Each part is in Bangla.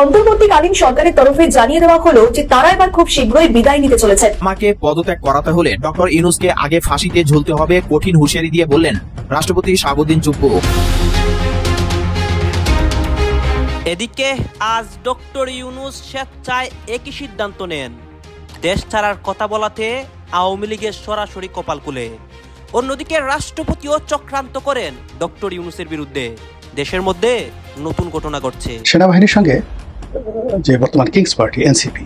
অন্তর্বর্তীকালীন সরকারের তরফে জানিয়ে দেওয়া হলো যে তারা এবার খুব শীঘ্রই বিদায় নিতে চলেছেন। আমাকে পদত্যাগ করাতে হলে ডক্টর ইউনুসকে আগে ফাঁসিতে ঝুলতে হবে কঠিন হুঁশিয়ারি দিয়ে বললেন রাষ্ট্রপতি শাহাবুদ্দিন চুপ্পু। এদিকে আজ ডক্টর ইউনুস স্বেচ্ছায় একই সিদ্ধান্ত নেন। দেশ ছাড়ার কথা বলাতে আওয়ামী লীগের সরাসরি কপাল খুলে। অন্যদিকে রাষ্ট্রপতিও চক্রান্ত করেন ডক্টর ইউনুসের বিরুদ্ধে। দেশের মধ্যে নতুন ঘটনা ঘটছে। সেনাবাহিনীর সঙ্গে যে বর্তমান কিংস পার্টি এনসিপি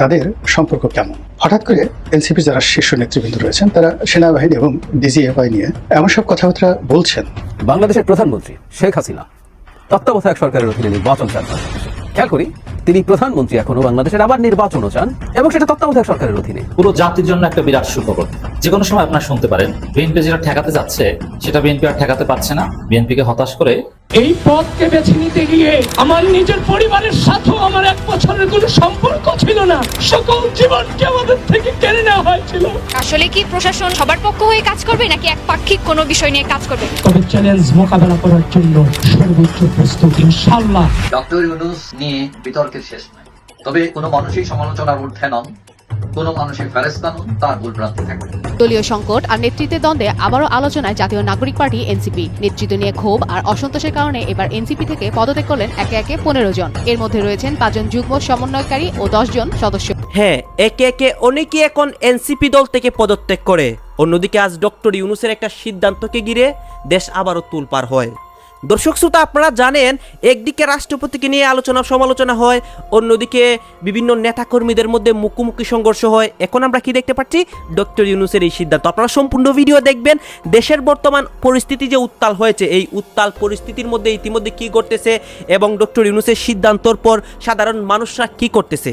তাদের সম্পর্ক কেমন? হঠাৎ করে এনসিপি যারা শীর্ষ নেতৃবৃন্দ রয়েছেন তারা সেনাবাহিনী এবং ডিজিএফআই নিয়ে এমন সব কথাবার্তা বলছেন। বাংলাদেশের প্রধানমন্ত্রী শেখ হাসিনা তত্ত্বাবধায়ক সরকারের অধীনে নির্বাচন চান। খেয়াল করি তিনি প্রধানমন্ত্রী এখনও বাংলাদেশের আবার নির্বাচনও চান এবং সেটা তত্ত্বাবধায়ক সরকারের অধীনে। পুরো জাতির জন্য একটা বিরাট সুখবর। যে কোনো সময় আপনারা শুনতে পারেন বিএনপি যেটা ঠেকাতে যাচ্ছে সেটা বিএনপি আর ঠেকাতে পারছে না। বিএনপিকে হতাশ করে এই পথকে বেছে নিতে গিয়ে আমার নিজের পরিবারের সাথেও আমার এক বছরের কোনো সম্পর্ক ছিল না। সকল জীবনকে আমাদের থেকে কেড়ে নেওয়া হয়েছিল। আসলে কি প্রশাসন সবার পক্ষ হয়ে কাজ করবে নাকি একপাক্ষিক কোনো বিষয় নিয়ে কাজ করবে? তবে চ্যালেঞ্জ মোকাবেলা করার জন্য সর্বোচ্চ প্রস্তুত ইনশাল্লাহ ডক্টর ইউনুস নিয়ে বিতর্কের শেষ নাই। তবে কোনো মানুষই সমালোচনার ঊর্ধ্বে নন। কোনো মানুষই ফেরেস্তা নন তার ভুলভ্রান্তি থাকবে। দলীয় সংকট আর নেতৃত্বের দ্বন্দ্বে আবারও আলোচনায় জাতীয় নাগরিক পার্টি এনসিপি। নেতৃত্ব নিয়ে ক্ষোভ আর অসন্তোষের কারণে এবার এনসিপি থেকে পদত্যাগ করলেন একে একে পনেরো জন। এর মধ্যে রয়েছেন পাঁচজন যুগ্ম সমন্বয়কারী ও দশ জন সদস্য। হ্যাঁ একে একে অনেকেই এখন এনসিপি দল থেকে পদত্যাগ করে। অন্যদিকে আজ ডক্টর ইউনুসের একটা সিদ্ধান্তকে ঘিরে দেশ আবারও তুলপার হয়। দর্শক শ্রোতা, আপনারা জানেন, একদিকে রাষ্ট্রপতিকে নিয়ে আলোচনা, সমালোচনা হয়, অন্যদিকে বিভিন্ন নেতাকর্মীদের মধ্যে মুখোমুখি সংঘর্ষ হয়। এখন আমরা কি দেখতে পাচ্ছি? ডক্টর ইউনুসের এই সিদ্ধান্ত। আপনারা সম্পূর্ণ ভিডিও দেখবেন। দেশের বর্তমান পরিস্থিতি যে উত্তাল হয়েছে, এই উত্তাল পরিস্থিতির মধ্যে ইতিমধ্যে কি ঘটতেছে এবং ডক্টর ইউনুসের সিদ্ধান্তর পর সাধারণ মানুষরা কি করতেছে?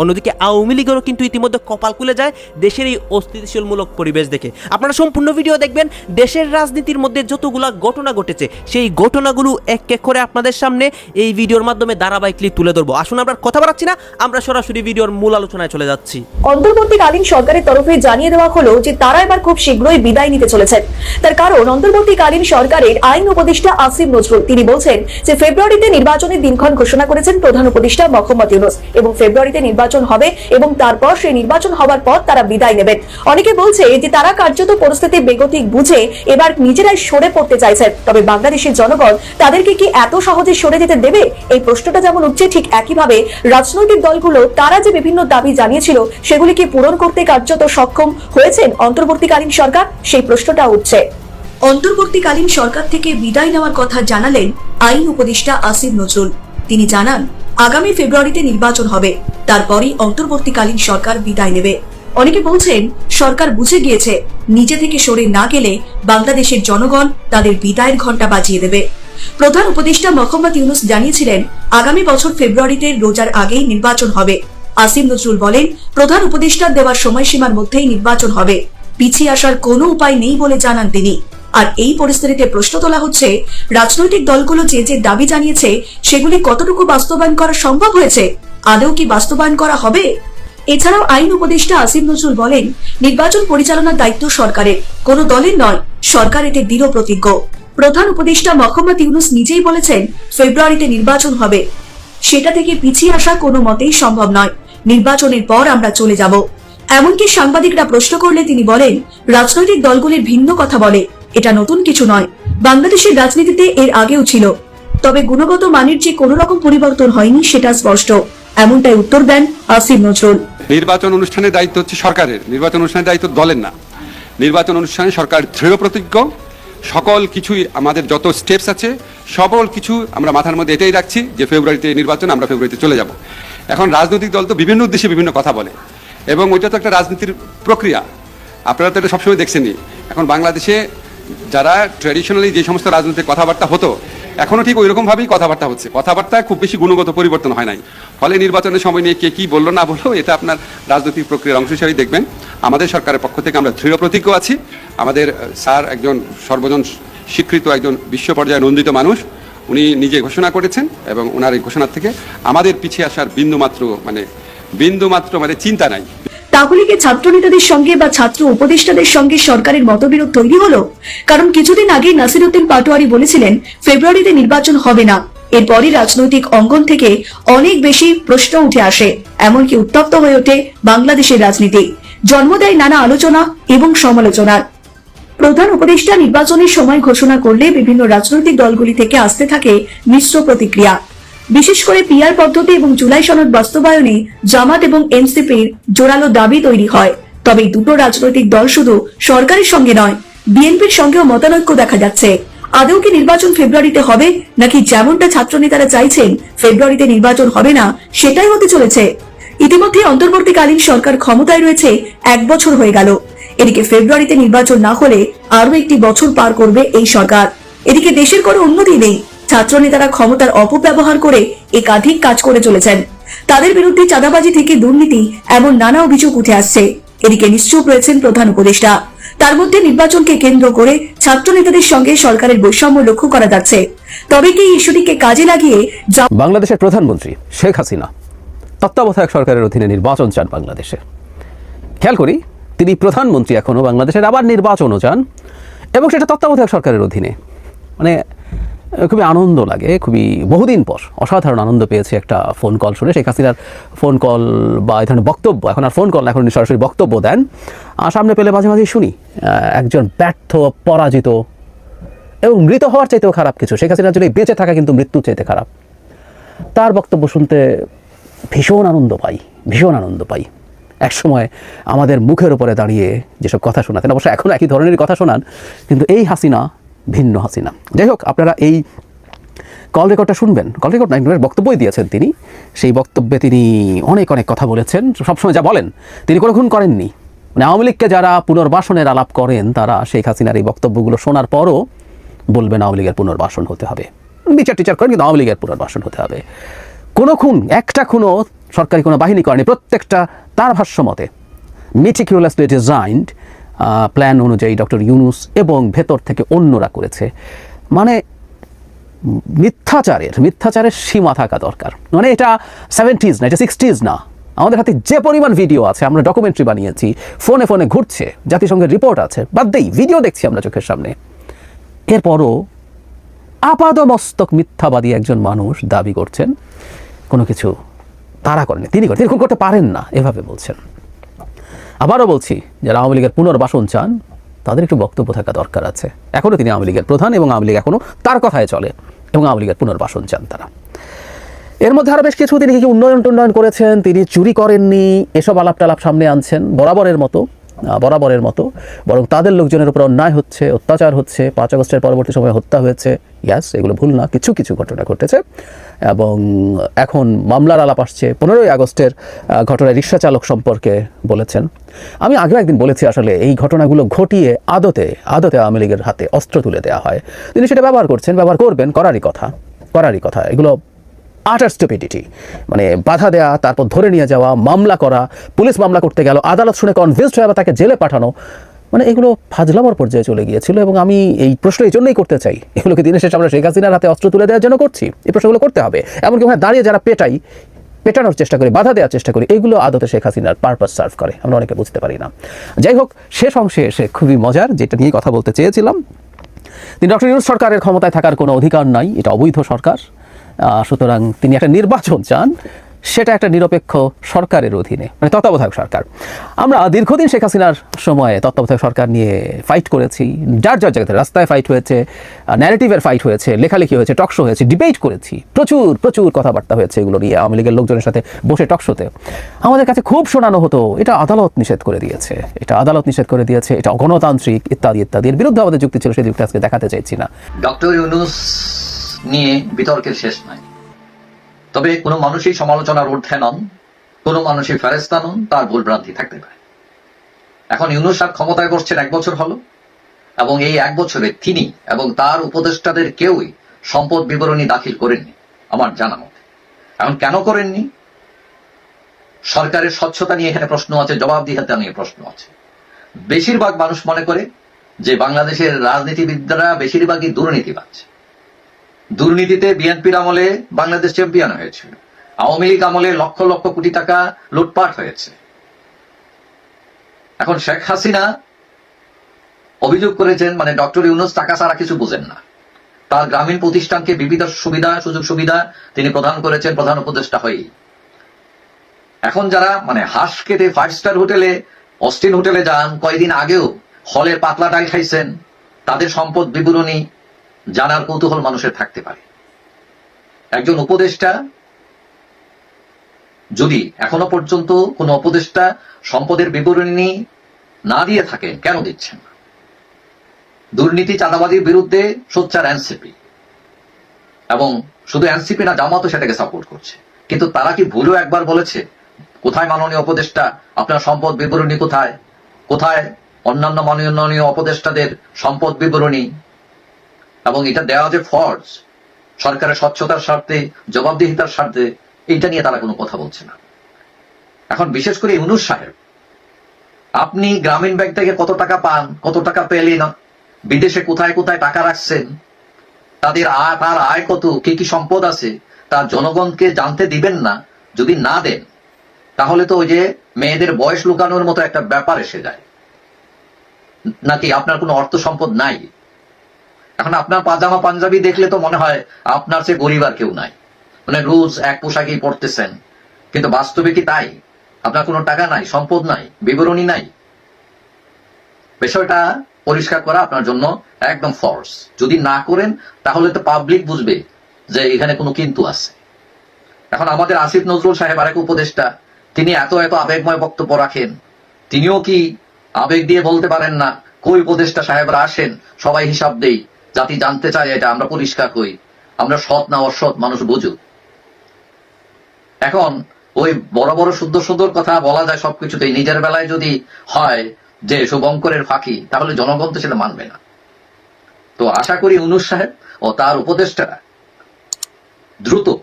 অন্যদিকে আওয়ামী লীগেরও কিন্তু ইতিমধ্যে কপাল খুলে যায় দেশের এই অস্থিতিশীলমূলক পরিবেশ দেখে। আপনারা সম্পূর্ণ ভিডিও দেখবেন, দেশের রাজনীতির মধ্যে যতগুলো ঘটনা ঘটেছে, সেই ঘটনাগুলো এক এক করে আপনাদের সামনে এই ভিডিওর মাধ্যমে ধারাবাহিকলি তুলে ধরবো। আসুন, আমরা কথা বাড়াচ্ছি না, আমরা সরাসরি ভিডিওর মূল আলোচনায় চলে যাচ্ছি। অন্তর্বর্তীকালীন সরকারের তরফে জানিয়ে দেওয়া হলো যে তারা এবার খুব শীঘ্রই বিদায় নিতে চলেছেন তার কারণ অন্তর্বর্তীকালীন সরকারের আইন উপদেষ্টা আসিম নজরুল, তিনি বলছেন যে ফেব্রুয়ারিতে নির্বাচনের দিনক্ষণ ঘোষণা করেছেন প্রধান উপদেষ্টা মোহাম্মদ ইউনুস এবং ফেব্রুয়ারিতে নির্বাচন হবে এবং তারপর সেই নির্বাচন হওয়ার পর তারা বিদায় নেবেন। অনেকে বলছে যে তারা কার্যত পরিস্থিতি বেগতিক বুঝে এবার নিজেরাই সরে পড়তে চাইছেন। তবে বাংলাদেশের জনগণ তাদেরকে কি এত সহজে সরে যেতে দেবে? এই প্রশ্নটা যেমন উঠছে, ঠিক একইভাবে রাজনৈতিক দলগুলো তারা যে বিভিন্ন দাবি জানিয়েছিল, সেগুলি কি পূরণ করতে কার্যত সক্ষম হয়েছেন অন্তর্বর্তীকালীন সরকার? সেই প্রশ্নটা উঠছে। অন্তর্বর্তীকালীন সরকার থেকে বিদায় নেওয়ার কথা জানালেন আইন উপদেষ্টা আসিফ নজরুল। তিনি জানান, আগামী ফেব্রুয়ারিতে নির্বাচন হবে। তারপরই অন্তর্বর্তীকালীন সরকার বিদায় নেবে। অনেকে বলছেন, সরকার বুঝে গিয়েছে, নিজে থেকে সরে না গেলে বাংলাদেশের জনগণ তাদের বিদায়ের ঘণ্টা বাজিয়ে দেবে। প্রধান উপদেষ্টা মোহাম্মদ ইউনুস জানিয়েছিলেন, আগামী বছর ফেব্রুয়ারিতে রোজার আগেই নির্বাচন হবে। আসিম নজরুল বলেন, প্রধান উপদেষ্টার দেওয়ার সময়সীমার মধ্যেই নির্বাচন হবে। পিছিয়ে আসার কোনো উপায় নেই বলে জানান তিনি। আর এই পরিস্থিতিতে প্রশ্ন তোলা হচ্ছে, রাজনৈতিক দলগুলো যে যে দাবি জানিয়েছে, সেগুলি কতটুকু বাস্তবায়ন করা সম্ভব হয়েছে? আদৌ কি বাস্তবায়ন করা হবে? এছাড়াও আইন উপদেষ্টা আসিম নজরুল বলেন, নির্বাচন পরিচালনার দায়িত্ব সরকারের, কোন দলের নয়, সরকার এতে দৃঢ় প্রতিজ্ঞ। প্রধান উপদেষ্টা মোহাম্মদ ইউনুস নিজেই বলেছেন, ফেব্রুয়ারিতে নির্বাচন হবে। সেটা থেকে পিছিয়ে আসা কোনো মতেই সম্ভব নয়। নির্বাচনের পর আমরা চলে যাব। এমনকি সাংবাদিকরা প্রশ্ন করলে তিনি বলেন, রাজনৈতিক দলগুলির ভিন্ন কথা বলে। এটা নতুন কিছু নয়। বাংলাদেশের রাজনীতিতে এর আগেও ছিল। তবে গুণগত মানের যে কোনো রকম পরিবর্তন হয়নি সেটা স্পষ্ট। এমনটাই উত্তর দেন আসিম নজরুল। নির্বাচন অনুষ্ঠানের দায়িত্ব হচ্ছে সরকারের। নির্বাচন অনুষ্ঠানের দায়িত্ব দলের না। নির্বাচন অনুষ্ঠানে সরকার দৃঢ় প্রতিজ্ঞ। সকল কিছুই আমাদের যত স্টেপস আছে, সকল কিছু আমরা মাথার মধ্যে এটাই রাখছি যে ফেব্রুয়ারিতে নির্বাচন আমরা ফেব্রুয়ারিতে চলে যাব। এখন রাজনৈতিক দল তো বিভিন্ন উদ্দেশ্যে বিভিন্ন কথা বলে। এবং ওইটা তো একটা রাজনীতির প্রক্রিয়া। আপনারা তো এটা সবসময় দেখছেনই। এখন বাংলাদেশে যারা ট্র্যাডিশনালি যে সমস্ত রাজনৈতিক কথাবার্তা হতো, এখনও ঠিক ওই রকম ভাবেই কথাবার্তা হচ্ছে। কথাবার্তা খুব বেশি গুণগত পরিবর্তন হয় নাই। ফলে নির্বাচনের সময় নিয়ে কে কি বলল না বলল, এটা আপনার রাজনৈতিক প্রক্রিয়ার অংশ হিসাবেই দেখবেন। আমাদের সরকারের পক্ষ থেকে আমরা দৃঢ় প্রতিজ্ঞ আছি। আমাদের স্যার একজন সর্বজন স্বীকৃত একজন বিশ্ব পর্যায়ে নন্দিত মানুষ, উনি নিজে ঘোষণা করেছেন এবং ওনার এই ঘোষণার থেকে আমাদের পিছিয়ে আসার বিন্দুমাত্র মানে বিন্দুমাত্র মানে চিন্তা নাই। তাহলে কি ছাত্র নেতাদের সঙ্গে বা ছাত্র উপদেষ্টাদের সঙ্গে সরকারের মতবিরোধ তৈরি হলো? কারণ কিছুদিন আগে নাসিরুদ্দিন পাটোয়ারি বলেছিলেন, ফেব্রুয়ারিতে নির্বাচন হবে না। এরপরই রাজনৈতিক অঙ্গন থেকে অনেক বেশি প্রশ্ন উঠে আসে। এমনকি উত্তপ্ত হয়ে ওঠে বাংলাদেশের রাজনীতি। জন্ম দেয় নানা আলোচনা এবং সমালোচনার। প্রধান উপদেষ্টা নির্বাচনের সময় ঘোষণা করলে বিভিন্ন রাজনৈতিক দলগুলি থেকে আসতে থাকে মিশ্র প্রতিক্রিয়া। বিশেষ করে পিআর পদ্ধতি এবং জুলাই সনদ বাস্তবায়নে জামাত এবং এনসিপির জোরালো দাবি তৈরি হয়। তবে দুটো রাজনৈতিক দল শুধু সরকারের সঙ্গে নয়, বিএনপির সঙ্গেও মতানৈক্য দেখা যাচ্ছে। আদৌ কি নির্বাচন ফেব্রুয়ারিতে হবে, নাকি যেমনটা ছাত্রনেতারা চাইছেন, ফেব্রুয়ারিতে নির্বাচন হবে না, সেটাই হতে চলেছে। ইতিমধ্যে অন্তর্বর্তীকালীন সরকার ক্ষমতায় রয়েছে, এক বছর হয়ে গেল। এদিকে ফেব্রুয়ারিতে নির্বাচন না হলে আরও একটি বছর পার করবে এই সরকার। এদিকে দেশের কোনো উন্নতি নেই। ছাত্র নেতারা ক্ষমতার অপব্যবহার করে একাধিক কাজ করে চলেছেন। তাদের বিরুদ্ধে চাঁদাবাজি থেকে দুর্নীতি এমন নানা অভিযোগ উঠে আসছে। এদিকে নিশ্চুপ রয়েছেন প্রধান উপদেষ্টা। তার মধ্যে নির্বাচনকে কেন্দ্র করে ছাত্র নেতাদের সঙ্গে সরকারের বৈষম্য লক্ষ্য করা যাচ্ছে। তবে কি ইস্যুটিকে কাজে লাগিয়ে বাংলাদেশের প্রধানমন্ত্রী শেখ হাসিনা তত্ত্বাবধায়ক সরকারের অধীনে নির্বাচন চান বাংলাদেশে। খেয়াল করি, তিনি প্রধানমন্ত্রী এখনও বাংলাদেশের আবার নির্বাচনও চান এবং সেটা তত্ত্বাবধায়ক সরকারের অধীনে। মানে খুবই আনন্দ লাগে, খুবই বহুদিন পর অসাধারণ আনন্দ পেয়েছি একটা ফোন কল শুনে। শেখ হাসিনার ফোন কল বা এই ধরনের বক্তব্য, এখন আর ফোন কল এখন সরাসরি বক্তব্য দেন। আর সামনে পেলে মাঝে মাঝে শুনি একজন ব্যর্থ, পরাজিত এবং মৃত হওয়ার চাইতেও খারাপ কিছু। শেখ হাসিনার জন্য বেঁচে থাকা কিন্তু মৃত্যুর চাইতে খারাপ। তার বক্তব্য শুনতে ভীষণ আনন্দ পাই, ভীষণ আনন্দ পাই। একসময় আমাদের মুখের উপরে দাঁড়িয়ে যেসব কথা শোনাতেন, অবশ্য এখন একই ধরনের কথা শোনান, কিন্তু এই হাসিনা ভিন্ন হাসিনা। যাই হোক, আপনারা এই কল রেকর্ডটা শুনবেন। কল রেকর্ড না বক্তব্যই দিয়েছেন তিনি। সেই বক্তব্যে তিনি অনেক অনেক কথা বলেছেন। সবসময় যা বলেন, তিনি কোনো খুন করেননি। মানে আওয়ামী লীগকে যারা পুনর্বাসনের আলাপ করেন, তারা শেখ হাসিনার এই বক্তব্যগুলো শোনার পরও বলবেন আওয়ামী লীগের পুনর্বাসন হতে হবে। বিচার টিচার করেন, কিন্তু আওয়ামী লীগের পুনর্বাসন হতে হবে। কোনো খুন, একটা খুনও সরকারি কোনো বাহিনী করেনি। প্রত্যেকটা তার ভাষ্য মতে মেটিকিউলাসলি ডিজাইনড প্ল্যান অনুযায়ী ডক্টর ইউনুস এবং ভেতর থেকে অন্যরা করেছে। মানে মিথ্যাচারের মিথ্যাচারের সীমা থাকা দরকার। মানে এটা সেভেন্টিজ না, এটা সিক্সটিজ না। আমাদের হাতে যে পরিমাণ ভিডিও আছে, আমরা ডকুমেন্টারি বানিয়েছি ফোনে ফোনে ঘুরছে, জাতিসংঘের রিপোর্ট আছে, বাদ দেই ভিডিও দেখছি আমরা চোখের সামনে। এরপরও আপাদমস্তক মিথ্যাবাদী একজন মানুষ দাবি করছেন, কোনো কিছু তারা করেনি, তিনি করেন, তিনি করতে পারেন না, এভাবে বলছেন। আবারও বলছি, যারা আওয়ামী লীগের পুনর্বাসন চান, তাদের একটু বক্তব্য থাকা দরকার আছে। এখনও তিনি আওয়ামী লীগের প্রধান এবং আওয়ামী লীগ এখনও তার কথায় চলে এবং আওয়ামী লীগের পুনর্বাসন চান তারা। এর মধ্যে আরও বেশ কিছু তিনি কি উন্নয়ন টুন্নয়ন করেছেন, তিনি চুরি করেননি, এসব আলাপ টালাপ সামনে আনছেন, বরাবরের মতো। বরাবরের মতো। বরং তাদের লোকজনের উপর অন্যায় হচ্ছে, অত্যাচার হচ্ছে, পাঁচ আগস্টের পরবর্তী সময়ে হত্যা হয়েছে। ইয়াস, এগুলো ভুল না, কিছু কিছু ঘটনা ঘটেছে। এবং এখন মামলার আলাপ আসছে, পনেরোই আগস্টের ঘটনায় রিক্সা চালক সম্পর্কে বলেছেন। আমি আগেও একদিন বলেছি আসলে, এই ঘটনাগুলো ঘটিয়ে আদতে আদতে আওয়ামী লীগের হাতে অস্ত্র তুলে দেওয়া হয়। তিনি সেটা ব্যবহার করছেন, ব্যবহার করবেন, করারই কথা করারই কথা। এগুলো আটার স্টুপিডিটি মানে বাধা দেওয়া তারপর ধরে নিয়ে যাওয়া, মামলা করা, পুলিশ মামলা করতে গেল, আদালত শুনে কনভিন্সড হয়ে তাকে জেলে পাঠানো। মানে এগুলো ফাজলামর পর্যায়ে চলে গিয়েছিল এবং আমি এই প্রশ্ন এই জন্যই করতে চাই। এগুলোকে দিনের শেষে আমরা শেখ হাসিনার হাতে অস্ত্র তুলে দেওয়ার জন্য করছি। এই প্রশ্নগুলো করতে হবে। এমনকি ওখানে দাঁড়িয়ে যারা পেটাই, পেটানোর চেষ্টা করি, বাধা দেওয়ার চেষ্টা করি, এগুলো আদতে শেখ হাসিনার পারপাস সার্ভ করে। আমরা অনেকে বুঝতে পারি না। যাই হোক, শেষ অংশে এসে খুবই মজার, যেটা নিয়ে কথা বলতে চেয়েছিলাম। তিনি ডক্টর ইউনুস সরকারের ক্ষমতায় থাকার কোনো অধিকার নাই, এটা অবৈধ সরকার। সুতরাং তিনি একটা নির্বাচন চান, সেটা একটা নিরপেক্ষ সরকারের অধীনে মানে তত্ত্বাবধায়ক সরকার। আমরা দীর্ঘদিন শেখ হাসিনার সময়ে তত্ত্বাবধায়ক সরকার নিয়ে ফাইট করেছি, যার যার জায়গাতে রাস্তায় ফাইট হয়েছে ন্যারেটিভের ফাইট হয়েছে, লেখালেখি হয়েছে টকশো হয়েছে ডিবেট করেছি, প্রচুর প্রচুর কথাবার্তা হয়েছে এগুলো নিয়ে আওয়ামী লীগের লোকজনের সাথে বসে টকশোতে আমাদের কাছে খুব শোনানো হতো, এটা আদালত নিষেধ করে দিয়েছে, এটা আদালত নিষেধ করে দিয়েছে, এটা অগণতান্ত্রিক ইত্যাদি ইত্যাদি। এর বিরুদ্ধে আমাদের যুক্তি ছিল, সেই যুক্তি আজকে দেখাতে চাইছি না। ডক্টর ইউনুস নিয়ে বিতর্কের শেষ নাই। তবে কোনো মানুষই সমালোচনার ঊর্ধ্বে নন, কোনো মানুষই ফেরেস্তা নন, তার ভুলভ্রান্তি থাকতে পারে। এখন ইউনুস ক্ষমতায় বসছেন এক বছর হলো, এবং এই এক বছরে তিনি এবং তার উপদেষ্টাদের কেউই সম্পদ বিবরণী দাখিল করেননি, আমার জানা মতে। এখন কেন করেননি? সরকারের স্বচ্ছতা নিয়ে এখানে প্রশ্ন আছে, জবাবদিহিতা নিয়ে প্রশ্ন আছে। বেশিরভাগ মানুষ মনে করে যে বাংলাদেশের রাজনীতিবিদরা বেশিরভাগই দুর্নীতি পাচ্ছে দুর্নীতিতে বিএনপির আমলে বাংলাদেশ চ্যাম্পিয়ন হয়েছিল আওয়ামী লীগ আমলে লক্ষ লক্ষ কোটি টাকা লুটপাট হয়েছে। এখন শেখ হাসিনা অভিযোগ করেছেন মানে ডক্টর ইউনুস টাকা ছাড়া কিছু বুঝেন না। তার গ্রামীণ প্রতিষ্ঠানকে বিবিধ সুবিধা, সুযোগ সুবিধা তিনি প্রদান করেছেন প্রধান উপদেষ্টা হয়ে এখন যারা মানে হাঁস কেটে ফাইভ স্টার হোটেলে, অস্টিন হোটেলে যান কয়েকদিন আগেও হলের পাতলা ডাল খাইছেন, তাদের সম্পদ বিবরণী জানার কৌতূহল মানুষের থাকতে পারে। একজন উপদেষ্টা যদি এখনও পর্যন্ত কোন উপদেষ্টা সম্পদের বিবরণী না দিয়ে থাকেন, কেন দিচ্ছেন দুর্নীতি, চাঁদাবাজির বিরুদ্ধে সোচ্চার এনসিপি। এবং শুধু এনসিপি না, জামাতও সেটাকে সাপোর্ট করছে। কিন্তু তারা কি ভুলেও একবার বলেছে? কোথায় মাননীয় উপদেষ্টা? আপনার সম্পদ বিবরণী কোথায়? কোথায় অন্যান্য মাননীয় উপদেষ্টাদের সম্পদ বিবরণী? এবং এটা দেওয়া যে ফর্জ, সরকারের স্বচ্ছতার স্বার্থে, জবাবদিহিতার স্বার্থে এইটা নিয়ে তারা কোনো কথা বলছে না। এখন বিশেষ করে ইউনুস সাহেব, আপনি গ্রামীণ ব্যাংক থেকে কত টাকা পান, কত টাকা পেলেন, বিদেশে কোথায় কোথায় টাকা রাখছেন, তাদের আয়, তার আয় কত, কি কি সম্পদ আছে, তা জনগণকে জানতে দিবেন না, যদি না দেন, তাহলে তো ওই যে মেয়েদের বয়স লুকানোর মতো একটা ব্যাপার এসে যায়। নাকি আপনার কোনো অর্থ সম্পদ নাই? এখন আপনার পাজামা পাঞ্জাবি দেখলে তো মনে হয় আপনার সে গরিব আর কেউ নাই। মানে রোজ এক পোশাকেই পড়তেছেন কিন্তু বাস্তবে কি তাই? আপনার কোনো টাকা নাই, সম্পদ নাই, বিবরণী নাই। বিষয়টা পরিষ্কার করা আপনার জন্য একদম ফর্স যদি না করেন, তাহলে তো পাবলিক বুঝবে যে এখানে কোনো কিন্তু আছে। এখন আমাদের আসিফ নজরুল সাহেব আরেক উপদেষ্টা, তিনি এত এত আবেগময় বক্তব্য রাখেন। তিনিও কি আবেগ দিয়ে বলতে পারেন না, কই উপদেষ্টা সাহেবরা আসেন, সবাই হিসাব দেই। জাতি জানতে চায় এটা, আমরা পরিষ্কার কই। আমরা সৎ না অসৎ মানুষ বুঝুক। এখন ওই বড় বড় শুদ্ধ সুন্দর কথা বলা যায় সবকিছুতেই। নিজের বেলায় যদি হয় যে শুভঙ্করের ফাঁকি, তাহলে জনগণ তো সেটা মানবে না। তো আশা করি অনুজ সাহেব ও তার উপদেষ্টারা দ্রুত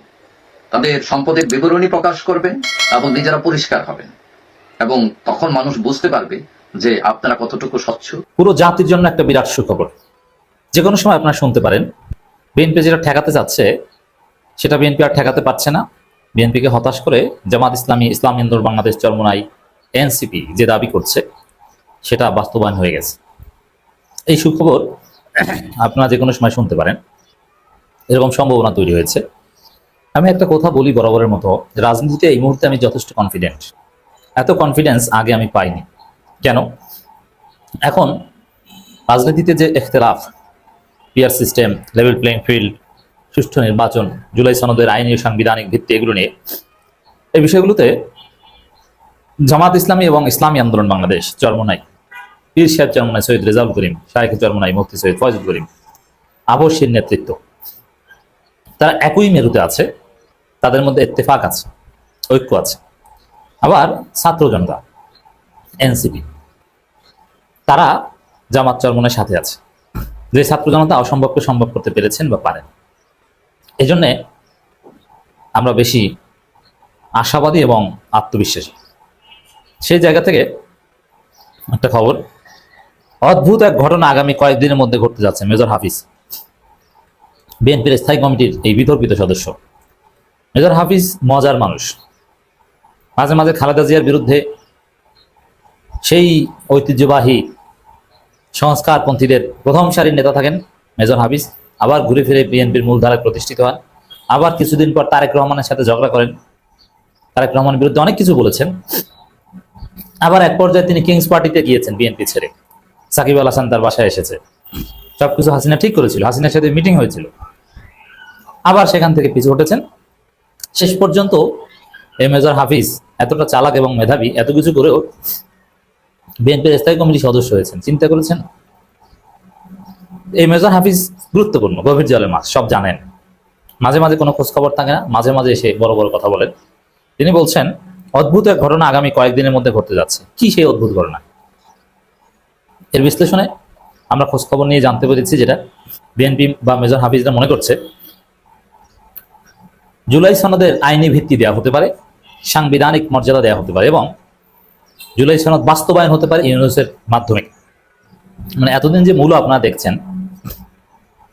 তাদের সম্পদের বিবরণী প্রকাশ করবেন এবং নিজেরা পরিষ্কার হবেন। এবং তখন মানুষ বুঝতে পারবে যে আপনারা কতটুকু স্বচ্ছ। পুরো জাতির জন্য একটা বিরাট সুখবর। যে কোনো সময় আপনারা শুনতে পারেন। বিএনপি যেটা ঠেকাতে যাচ্ছে, সেটা বিএনপি আর ঠেকাতে পারছে না। বিএনপিকে হতাশ করে জামাত ইসলামী, ইসলাম ইন্দোর বাংলাদেশ চরমনাই এনসিপি যে দাবি করছে, সেটা বাস্তবায়ন হয়ে গেছে। এই সুখবর আপনারা যে কোনো সময় শুনতে পারেন। এরকম সম্ভাবনা তৈরি হয়েছে। আমি একটা কথা বলি বরাবরের মতো, রাজনীতিতে এই মুহূর্তে আমি যথেষ্ট কনফিডেন্ট এত কনফিডেন্স আগে আমি পাইনি। কেন? এখন রাজনীতিতে যে এখতলাফ P R system level playing field সুষ্ঠু নির্বাচন, জুলাই সনদের আইনি সাংবিধানিক ভিত্তি, এগুলো নিয়ে। এই বিষয়গুলোতে জামাত ইসলামী এবং ইসলামী আন্দোলন বাংলাদেশ, চরমনাই। পীর সাহেব চরমনাই, সৈয়দ রেজাউল করিম শাহেখ চরমনাই, মুফতি সৈয়দ ফয়জুল করিম, আবশ্যের নেতৃত্ব। তারা একই মেরুতে আছে, তাদের মধ্যে ইত্তেফাক আছে, ঐক্য আছে। আবার ছাত্র জনতা, এনসিপি। তারা জামাত চরমনের সাথে আছে। যে ছাত্র জনতা অসম্ভবকে সম্ভব করতে পেরেছেন বা পারেন। এই জন্যে আমরা বেশি আশাবাদী এবং আত্মবিশ্বাসী। সেই জায়গা থেকে একটা খবর। অদ্ভুত এক ঘটনা আগামী কয়েকদিনের মধ্যে ঘটতে যাচ্ছে, মেজর হাফিজ। বিএনপির স্থায়ী কমিটির এই বিতর্কিত সদস্য। মেজর হাফিজ মজার মানুষ। মাঝে মাঝে খালেদা জিয়ার বিরুদ্ধে সেই ঐতিহ্যবাহী সংস্কারপন্থীদের প্রথম সারির নেতা থাকেন মেজর হাফিজ। আবার ঘুরে ফিরে বিএনপির মূলধারায় প্রতিষ্ঠিত হন। আবার কিছুদিন পর তারেক রহমানের সাথে ঝগড়া করেন। তারেক রহমানের বিরুদ্ধে অনেক কিছু বলেছেন। আবার এক পর্যায়ে তিনি কিংস পার্টিতে গিয়েছেন বিএনপি ছেড়ে। সাকিব আল হাসান তার বাসায় এসেছে। সবকিছু হাসিনা ঠিক করেছিল। হাসিনার সাথে মিটিং হয়েছিল। আবার সেখান থেকে পিছু হটেছেন। শেষ পর্যন্ত এই মেজর হাফিজ এতটা চালাক এবং মেধাবী, এত কিছু করেও বিএনপির স্থায়ী কমিটির সদস্য হয়েছেন। চিন্তা করেছেন? এই মেজর হাফিজ গুরুত্বপূর্ণ, গভীর জলের মাছ, সব জানেন। মাঝে মাঝে কোনো খোঁজ খবর থাকে না, মাঝে মাঝে এসে বড় বড় কথা বলেন। তিনি বলছেন, অদ্ভুত এক ঘটনা আগামী কয়েকদিনের মধ্যে ঘটতে যাচ্ছে। কি সেই অদ্ভুত ঘটনা? এর বিশ্লেষণে আমরা খোঁজ খবর নিয়ে জানতে পেরেছি যেটা বিএনপি বা মেজর হাফিজরা মনে করছে। জুলাই সনদের আইনি ভিত্তি দেওয়া হতে পারে, সাংবিধানিক মর্যাদা দেওয়া হতে পারে এবং জুলাই সনদ বাস্তবায়ন হতে পারে ইউনুসের মাধ্যমে। মানে এতদিন যে মূল আপনারা দেখছেন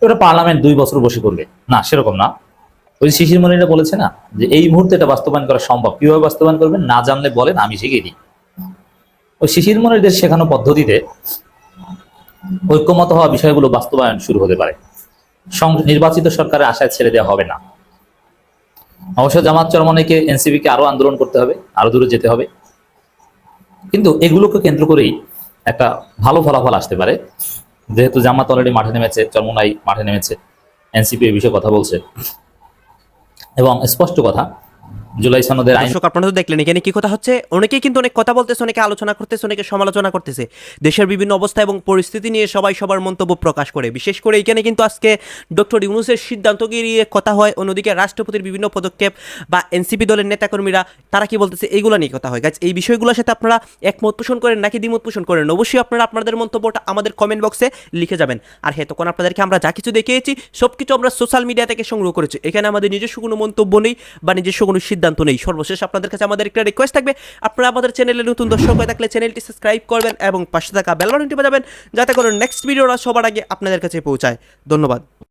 ওটা পার্লামেন্ট দুই বছর বসে করবে। না, সেরকম না। ওই শিশির মনিরা বলেছে না, যে এই মুহূর্তে এটা বাস্তবায়ন করা সম্ভব। কীভাবে বাস্তবায়ন করবেন না জানলে বলেন, আমি শিখিয়ে দিই। ওই শিশির মনিরদের শেখানো পদ্ধতিতে ঐক্যমত হওয়া বিষয়গুলো বাস্তবায়ন শুরু হতে পারে। নির্বাচিত সরকারের আশায় ছেড়ে দেওয়া হবে না। অবশ্য জামাত চরমনাইকে এনসিপিকে আরও আন্দোলন করতে হবে আরও দূরে যেতে হবে। কিন্তু এগুলোকে কেন্দ্র করেই একটা ভালো ফলাফল আসতে পারে। যেহেতু জামাত অলরেডি মাঠে নেমেছে, চরমনাই মাঠে নেমেছে, এনসিপি এই বিষয়ে কথা বলছে। এবং স্পষ্ট কথা জুলাই সনদের দর্শক, আপনারা তো দেখলেন, এখানে কি কথা হচ্ছে? অনেকেই কিন্তু অনেক কথা বলতেছে, অনেকে আলোচনা করতেছে, অনেকে সমালোচনা করতেছে। দেশের বিভিন্ন অবস্থা এবং পরিস্থিতি নিয়ে সবাই সবার মন্তব্য প্রকাশ করে। বিশেষ করে এখানে কিন্তু আজকে ডক্টর ইউনুসের সিদ্ধান্তকে নিয়ে কথা হয়, অন্যদিকে রাষ্ট্রপতির বিভিন্ন পদক্ষেপ বা এনসিপি দলের নেতাকর্মীরা, তারা কি বলতেছে, এইগুলো নিয়ে কথা হয়। গাছ এই বিষয়গুলোর সাথে আপনারা একমত পোষণ করেন নাকি দ্বিমত পোষণ করেন? অবশ্যই আপনারা আপনাদের মন্তব্যটা আমাদের কমেন্ট বক্সে লিখে যাবেন। আর হ্যাঁ তখন আপনাদেরকে আমরা যা কিছু দেখিয়েছি সব কিছু আমরা সোশ্যাল মিডিয়া থেকে সংগ্রহ করেছি। এখানে আমাদের নিজস্ব কোনো মন্তব্য নেই বা নিজস্ব কোনো সিদ্ধান্ত নেই। সর্বশেষ আপনাদের কাছে আমাদের একটা রিকোয়েস্ট থাকবে। আপনারা আমাদের চ্যানেলে নতুন দর্শক হয়ে থাকলে চ্যানেলটি সাবস্ক্রাইব করবেন এবং পাশে থাকা বেল বাটনটি বাজাবেন যাতে করে নেক্সট ভিডিওরা সবার আগে আপনাদের কাছে পৌঁছায়। ধন্যবাদ।